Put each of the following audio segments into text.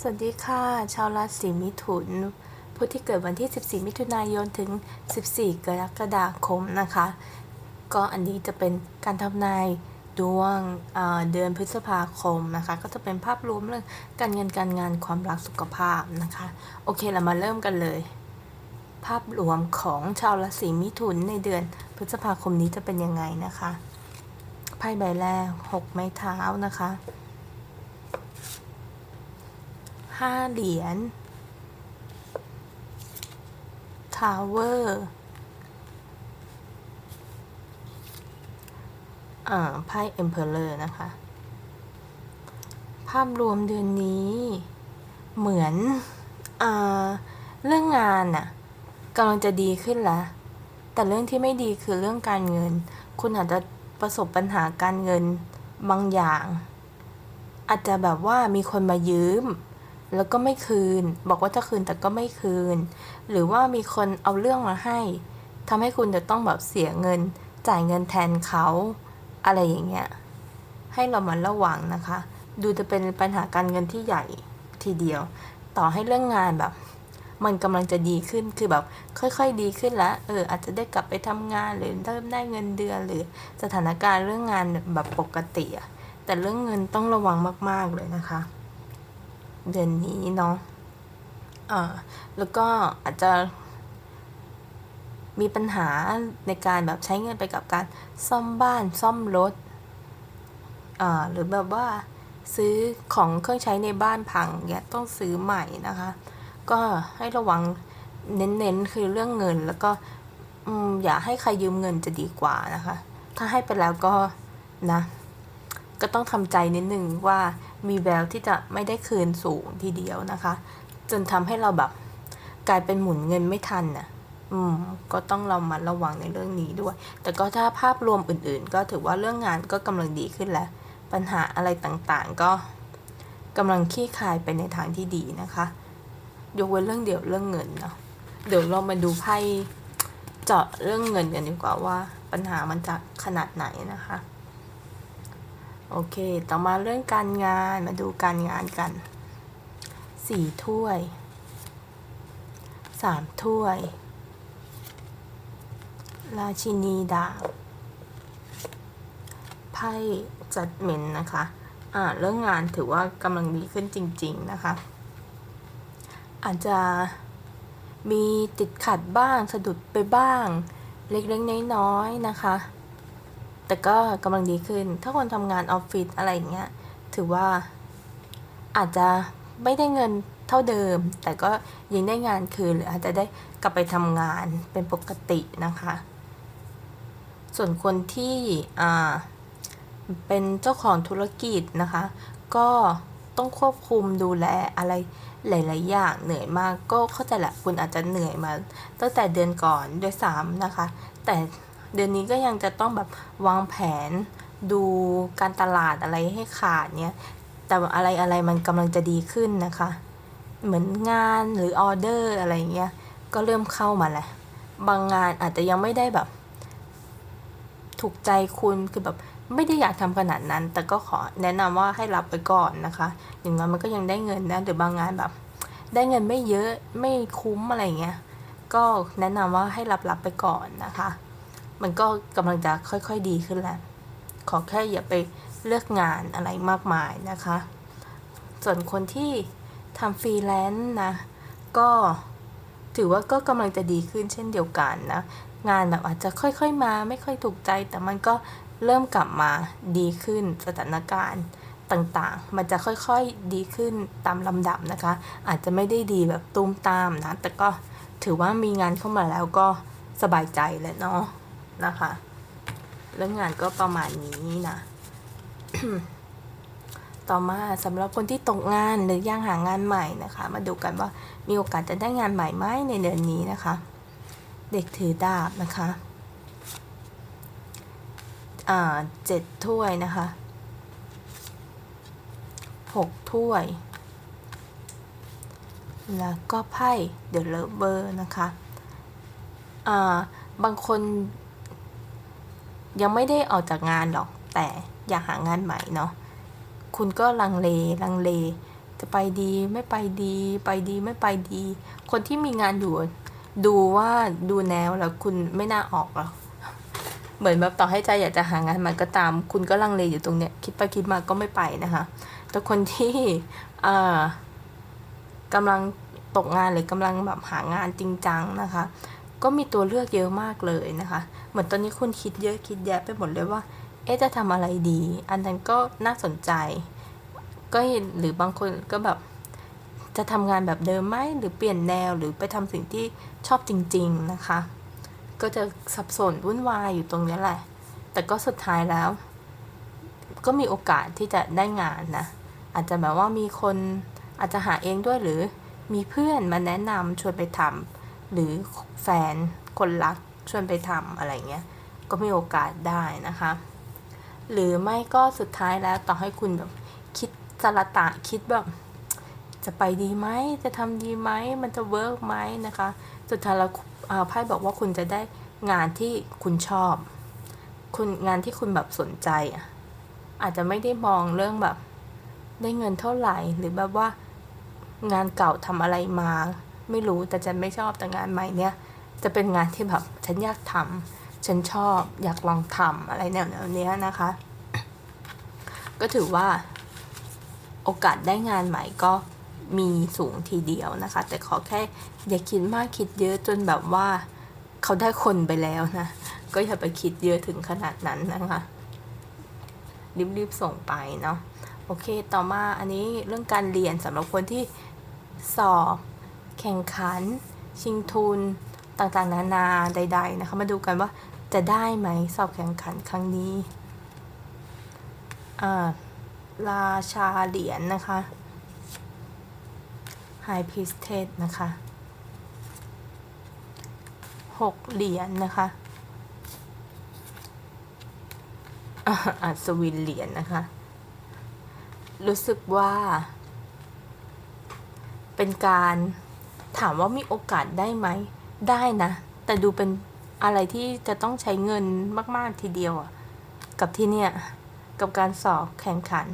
สวัสดีค่ะ ชาวราศีมิถุน ผู้ที่เกิดวันที่ 14 มิถุนายนถึง 14 กรกฎาคมนะคะ ก็อันนี้จะเป็นการทำนายดวงเดือนพฤษภาคมนะคะ ก็จะเป็นภาพรวมเรื่องการเงินการงานความรักสุขภาพนะคะ โอเคเรามาเริ่มกันเลย ภาพรวมของชาวราศีมิถุนในเดือนพฤษภาคมนี้จะเป็นยังไงนะคะไพ่ใบแรกหกไม้เท้านะคะ ห้าเหรียญทาวเวอร์อ่าไพ่เอ็มเพลเลอร์นะคะ ภาพรวมเดือนนี้เหมือนอ่าเรื่องงานน่ะกำลังจะดีขึ้นล้วแต่เรื่องที่ไม่ดีคือเรื่องการเงิน คุณอาจจะประสบปัญหาการเงินบางอย่าง อาจจะแบบว่ามีคนมายืม แล้วก็ไม่คืน บอกว่าจะคืนแต่ก็ไม่คืน หรือว่ามีคนเอาเรื่องมาให้ทำให้คุณจะต้องแบบเสียเงิน จ่ายเงินแทนเขาอะไรอย่างเงี้ยให้เรามาระวังนะคะ ดูจะเป็นปัญหาการเงินที่ใหญ่ทีเดียว ต่อให้เรื่องงานแบบ มันกำลังจะดีขึ้นคือแบบ ค่อยๆดีขึ้นแล้วเอออาจจะได้กลับไปทำงานหรือเริ่มได้เงินเดือนหรือสถานการณ์เรื่องงานแบบปกติอะแต่เรื่องเงินต้องระวังมาก ๆเลยนะคะ เดือนนี้เนาะอ่าแล้วก็อาจจะมีปัญหาในการแบบใช้เงินไปกับการซ่อมบ้านซ่อมรถอ่าหรือแบบว่าซื้อของเครื่องใช้ในบ้านพังเนี่ยต้องซื้อใหม่นะคะ ก็ให้ระวังเน้นๆคือเรื่องเงินแล้วก็อืมอย่าให้ใครยืมเงินจะดีกว่านะคะ ถ้าให้ไปแล้วก็นะ ก็ต้องทำใจนิดนึงว่า มีแววที่จะไม่ได้คืนสูงทีเดียวนะคะ จนทำให้เราแบบกลายเป็นหมุนเงินไม่ทันน่ะอืมก็ต้องเรามาระวังในเรื่องนี้ด้วย แต่ก็ถ้าภาพรวมอื่นๆ ก็ถือว่าเรื่องงานก็กำลังดีขึ้นแล้ว ปัญหาอะไรต่างๆ ก็กำลังคลี่คลายไปในทางที่ดีนะคะ ยกเว้นเรื่องเดียวเรื่องเงินเนาะเดี๋ยวเรามาดูไพ่เจาะเรื่องเงินกันดีกว่าว่า ปัญหามันจะขนาดไหนนะคะ โอเค ต่อมาเรื่องการงาน มาดูการงานกัน สี่ถ้วย สามถ้วย ราชินีดาบไพ่จัดเมนนะคะ อ่า เรื่องงานถือว่ากำลังดีขึ้นจริง ๆ นะคะ อาจจะมีติดขัดบ้างสะดุดไปบ้าง เล็กๆน้อยๆนะคะ แต่ก็กำลังดีขึ้น ถ้าคนทำงานออฟฟิศอะไรอย่างเงี้ย ถือว่าอาจจะไม่ได้เงินเท่าเดิม แต่ก็ยังได้งานคืนหรืออาจจะได้กลับไปทำงานเป็นปกตินะคะ ส่วนคนที่เป็นเจ้าของธุรกิจนะคะ ก็ต้องควบคุมดูแลอะไรหลาย ๆ อย่างเหนื่อยมากก็เข้าใจแหละคุณอาจจะเหนื่อยมา ตั้งแต่เดือนก่อนด้วยซ้ำนะคะ แต่ เดือนนี้ก็ยังจะต้องแบบวางแผนดูการตลาดอะไรให้ขาดเนี้ยแต่อะไรอะไรมันกำลังจะดีขึ้นนะคะ เหมือนงานหรือออเดอร์อะไรเงี้ยก็เริ่มเข้ามาแหล้วบางงานอาจจะยังไม่ได้แบบ ถูกใจคุณคือแบบไม่ได้อยากทำขนาดนั้น แต่ก็ขอแนะนำว่าให้รับไปก่อนนะคะ อย่างน้อยมันก็ยังได้เงินนะหรือบางงานแบบ ได้เงินไม่เยอะไม่คุ้มอะไรเงี้ยก็แนะนำว่าให้รับรับไปก่อนนะคะ มันก็กำลังจะค่อยๆดีขึ้นแล้ว ขอแค่อย่าไปเลือกงานอะไรมากมายนะคะ ส่วนคนที่ทำฟรีแลนซ์นะ ก็ถือว่าก็กำลังจะดีขึ้นเช่นเดียวกันนะ งานแบบอาจจะค่อยๆมาไม่ค่อยถูกใจ แต่มันก็เริ่มกลับมาดีขึ้นสถานการณ์ต่างๆ มันจะค่อยๆดีขึ้นตามลำดับนะคะ อาจจะไม่ได้ดีแบบตูมตามนะ แต่ก็ถือว่ามีงานเข้ามาแล้วก็สบายใจแล้วเนาะ นะคะ เรื่องงานก็ประมาณนี้นะ ต่อมาสำหรับคนที่ตกงานหรือยังหางานใหม่นะคะ มาดูกันว่ามีโอกาสจะได้งานใหม่ไหมในเดือนนี้นะคะ เด็กถือดาบนะคะเจ็ดถ้วยนะคะหกถ้วย แล้วก็ไพ่เดอะเลเวอร์นะคะ บางคน ยังไม่ได้ออกจากงานหรอก แต่อยากหางานใหม่เนาะคุณก็ลังเลลังเล จะไปดีไม่ไปดี ไปดีไม่ไปดี คนที่มีงานอยู่ ดูว่าดูแนวแล้วคุณไม่น่าออกหรอกเหมือนแบบต่อให้ใจอยากจะหางานใหมันก็ตาม คุณก็ลังเลอยู่ตรงเนี้ยคิดไปคิดมาก็ไม่ไปนะคะ แต่คนที่เอ่อกำลังตกงานหรือกำลังแบบหางานจริงจังนะคะ ก็มีตัวเลือกเยอะมากเลยนะคะ เหมือนตอนนี้คุณคิดเยอะคิดแยะไปหมดเลยว่า เอ๊ะจะทำอะไรดี อันนั้นก็น่าสนใจ ก็เห็นหรือบางคนก็แบบจะทำงานแบบเดิมไหมหรือเปลี่ยนแนวหรือไปทำสิ่งที่ชอบจริง ๆนะคะ ก็จะสับสนวุ่นวายอยู่ตรงนี้แหละ แต่ก็สุดท้ายแล้ว ก็มีโอกาสที่จะได้งานนะ อาจจะแบบว่ามีคนอาจจะหาเองด้วยหรือมีเพื่อนมาแนะนำชวนไปทำ หรือแฟนคนรักชวนไปทำอะไรเงี้ยก็มีโอกาสได้นะคะ หรือไม่ก็สุดท้ายแล้วต่อให้คุณแบบคิดสละตะคิดแบบจะไปดีไหมจะทำดีไหมมันจะเวิร์กไหมนะคะ สุดท้ายแล้วอ่าไพ่บอกว่าคุณจะได้งานที่คุณชอบ คุณงานที่คุณแบบสนใจอะอาจจะไม่ได้มองเรื่องแบบได้เงินเท่าไหร่หรือแบบว่างานเก่าทำอะไรมา ไม่รู้แต่ฉันไม่ชอบแต่งานใหม่เนี่ย จะเป็นงานที่แบบฉันอยากทำฉันชอบอยากลองทำอะไรแนวๆเนี้ยนะคะ ก็ถือว่า โอกาสได้งานใหม่ก็มีสูงทีเดียวนะคะ แต่ขอแค่อย่าคิดมากคิดเยอะจนแบบว่าเขาได้คนไปแล้วนะ ก็อย่าไปคิดเยอะถึงขนาดนั้นนะคะรีบๆส่งไปเนาะโอเคต่อมาอันนี้เรื่องการเรียนสำหรับคนที่สอบ แข่งขัน ชิงทุนต่างๆ นานาใด ๆ นะคะ มาดูกันว่าจะได้ไหมสอบแข่งขันครั้งนี้อ่าราชาเหรียญนนะคะ High p r i e s t e นะคะหกเหรียญนนะคะอัศวินเหรียญนนะคะ รู้สึกว่า เป็นการ ถามว่ามีโอกาสได้ไหม ได้นะ แต่ดูเป็นอะไรที่จะต้องใช้เงินมาก ๆ ทีเดียวอะกับที่เนี่ย กับการสอบแข่งขัน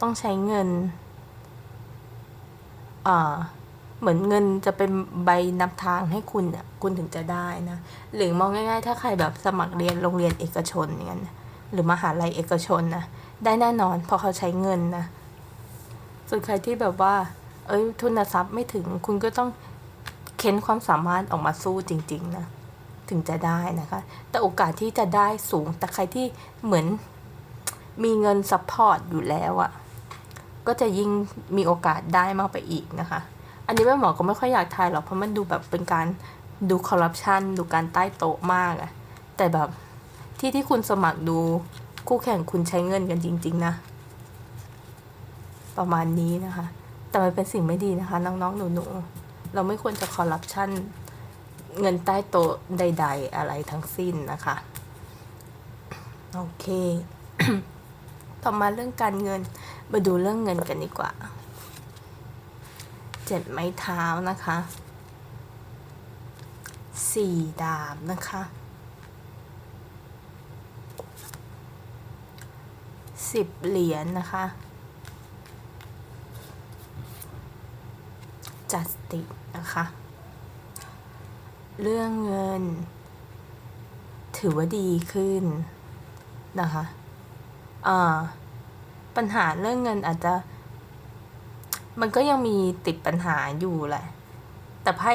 ต้องใช้เงินอ่าเหมือนเงินจะเป็นใบนำทางให้คุณอะคุณถึงจะได้นะ หรือมองง่ายๆ ถ้าใครแบบสมัครเรียนโรงเรียนเอกชนอย่างนั้นหรือมหาลัยเอกชนนะได้แน่นอนเพราะเขาใช้เงินนะส่วนใครที่แบบว่า เอ้ยทุนทรัพย์ไม่ถึงคุณก็ต้องเค้นความสามารถออกมาสู้จริง ๆ นะ ถึงจะได้นะคะ แต่โอกาสที่จะได้สูง แต่ใครที่เหมือนมีเงินซัพพอร์ตอยู่แล้วอะ่ะ ก็จะยิ่งมีโอกาสได้มากไปอีกนะคะ อันนี้แม่หมอก็ไม่ค่อยอยากทายหรอกเพราะมันดูแบบเป็นการดูคอร์รัปชันดูการใต้โต๊ะมากอะแต่แบบที่ที่คุณสมัครดูคู่แข่งคุณใช้เงินกันจริง ๆ นะ ประมาณนี้นะคะ แต่มันเป็นสิ่งไม่ดีนะคะ น้องๆ หนูๆ เราไม่ควรจะคอร์รัปชันเงินใต้โต๊ะใด ๆ อะไรทั้งสิ้นนะคะ โอเค ต่อมาเรื่องการเงิน มาดูเรื่องเงินกันดีกว่า เจ็ดไม้เท้านะคะสี่ดาบนะคะสิบเหรียญนนะคะ จัดสตินะคะ เรื่องเงิน ถือว่าดีขึ้นนะคะอ่าปัญหาเรื่องเงินอาจจะ มันก็ยังมีติดปัญหาอยู่แหละ แต่ไพ่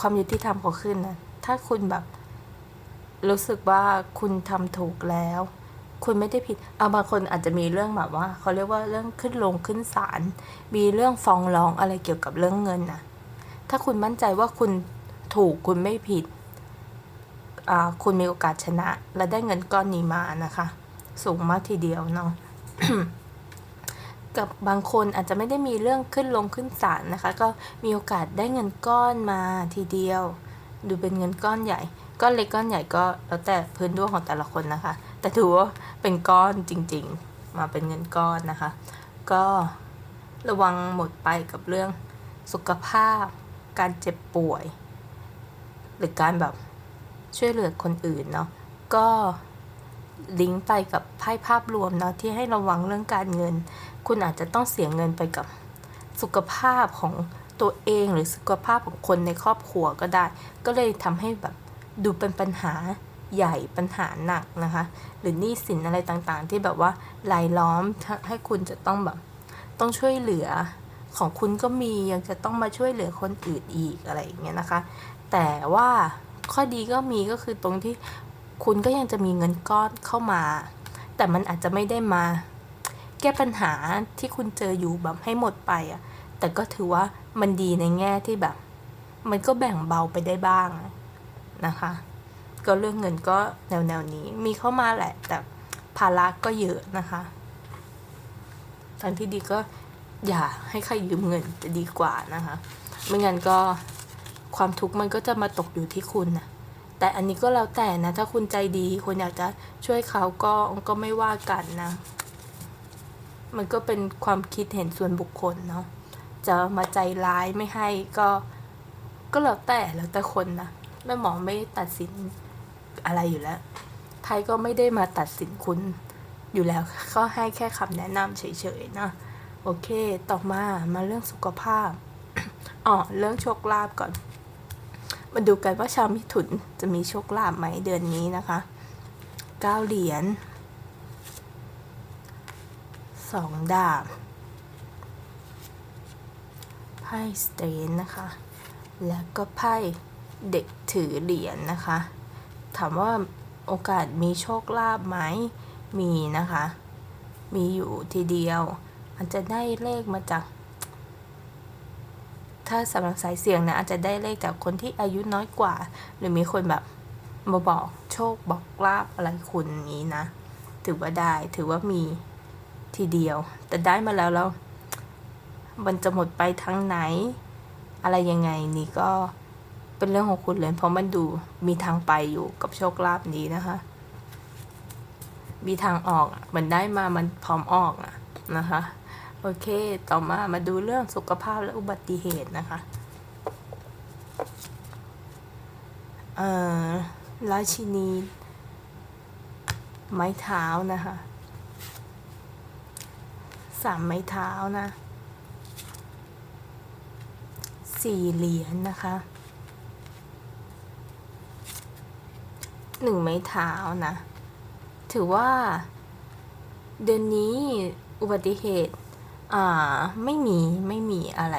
ความยุติธรรมเขาขึ้นนะ ถ้าคุณแบบ รู้สึกว่าคุณทำถูกแล้ว คุณไม่ได้ผิดเอาบางคนอาจจะมีเรื่องแบบว่าเขาเรียกว่าเรื่องขึ้นลงขึ้นศาลมีเรื่องฟ้องร้องอะไรเกี่ยวกับเรื่องเงินนะถ้าคุณมั่นใจว่าคุณถูกคุณไม่ผิดคุณมีโอกาสชนะ และได้เงินก้อนนี้มานะคะ สูงมากทีเดียวเนาะกับบางคนอาจจะไม่ได้มีเรื่องขึ้นลงขึ้นศาลนะคะ ก็มีโอกาสได้เงินก้อนมาทีเดียว ดูเป็นเงินก้อนใหญ่ ก้อนเล็กก้อนใหญ่ก็แล้วแต่พื้นดวงของแต่ละคนนะคะ แต่ถือว่าเป็นก้อนจริงๆ มาเป็นเงินก้อนนะคะ ก็ระวังหมดไปกับเรื่องสุขภาพ การเจ็บป่วย หรือการแบบช่วยเหลือคนอื่นเนาะก็ลิงก์ไปกับไพ่ภาพรวมเนาะที่ให้ระวังเรื่องการเงิน คุณอาจจะต้องเสียเงินไปกับสุขภาพของ ตัวเองหรือสุขภาพของคนในครอบครัวก็ได้ ก็เลยทำให้แบบดูเป็นปัญหาใหญ่ปัญหาหนักนะคะ หรือหนี้สินอะไรต่างๆ ที่แบบว่ารายล้อมให้คุณจะต้องแบบต้องช่วยเหลือของคุณก็มียังจะต้องมาช่วยเหลือคนอื่นอีกอะไรอย่างเงี้ยนะคะ แต่ว่าข้อดีก็มีก็คือตรงที่คุณก็ยังจะมีเงินก้อนเข้ามา แต่มันอาจจะไม่ได้มา แก้ปัญหาที่คุณเจออยู่แบบให้หมดไปอะ แต่ก็ถือว่ามันดีในแง่ที่แบบ มันก็แบ่งเบาไปได้บ้างนะคะ ก็เรื่องเงินก็แนวแนวนี้มีเข้ามาแหละ แต่ภาระก็เยอะนะคะทางที่ดีก็อย่าให้ใครยืมเงินจะดีกว่านะคะ ไม่งั้นก็ความทุกข์มันก็จะมาตกอยู่ที่คุณนะแต่อันนี้ก็แล้วแต่นะ ถ้าคุณใจดีคุณอยากจะช่วยเขาก็ก็ไม่ว่ากันนะ มันก็เป็นความคิดเห็นส่วนบุคคลเนาะ จะมาใจร้ายไม่ให้ก็ก็แล้วแต่แล้วแต่คนนะแม่หมอไม่ตัดสินอะไรอยู่แล้วไพ่ก็ไม่ได้มาตัดสินคุณอยู่แล้ว ก็ให้แค่คำแนะนำเฉยๆนะโอเค ต่อมามาเรื่องสุขภาพอ๋อเรื่องโชคลาภก่อน มาดูกันว่าชาวมิถุนจะมีโชคลาภไหมเดือนนี้นะคะเก้าเหรียญสองดาบ ไพ่สเตนนะคะ แล้วก็ไพ่เด็กถือเหรียญนะคะ ถามว่าโอกาสมีโชคลาภไหม มีนะคะ มีอยู่ทีเดียวอาจจะได้เลขมาจาก ถ้าสำหรับสายเสี่ยงนะอาจจะได้เลขจากคนที่อายุน้อยกว่า หรือมีคนแบบมาบอกโชคบอกลาบอะไรคุณนี้นะ ถือว่าได้ ถือว่ามีทีเดียว แต่ได้มาแล้วแล้ว มันจะหมดไปทางไหน อะไรยังไงนี่ก็เป็นเรื่องของคุณเลยเพราะมันดูมีทางไปอยู่กับโชคลาภนี้นะคะ มีทางออกมันได้มามันพร้อมออกอะนะคะโอเค ต่อมามาดูเรื่องสุขภาพและอุบัติเหตุนะคะ เอ่อ ราชินี ไม้เท้านะคะ สามไม้เท้านะ สี่เหรียญนะคะหนึ่งไม้เท้านะ ถือว่า เดือนนี้อุบัติเหตุ อ่า ไม่มีไม่มีอะไร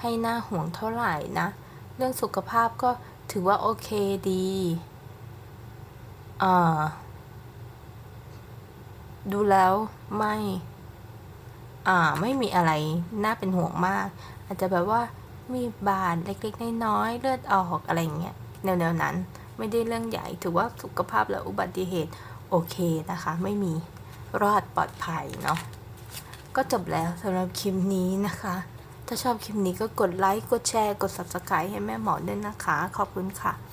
ให้หน้าห่วงเท่าไหร่นะ เรื่องสุขภาพก็ถือว่าโอเคดีอ่าดูแล้วไม่ อ่า ไม่มีอะไร น่าเป็นห่วงมาก อาจจะแบบว่า มีบาดเล็กๆน้อยๆเลือดออกอะไรเงี้ยแนวๆนั้นไม่ได้เรื่องใหญ่ถือว่าสุขภาพและอุบัติเหตุโอเคนะคะ ไม่มีรอดปลอดภัยเนาะก็จบแล้วสำหรับคลิปนี้นะคะ ถ้าชอบคลิปนี้ก็กดไลค์กดแชร์กด subscribe ให้แม่หมอด้วยนะคะ ขอบคุณค่ะ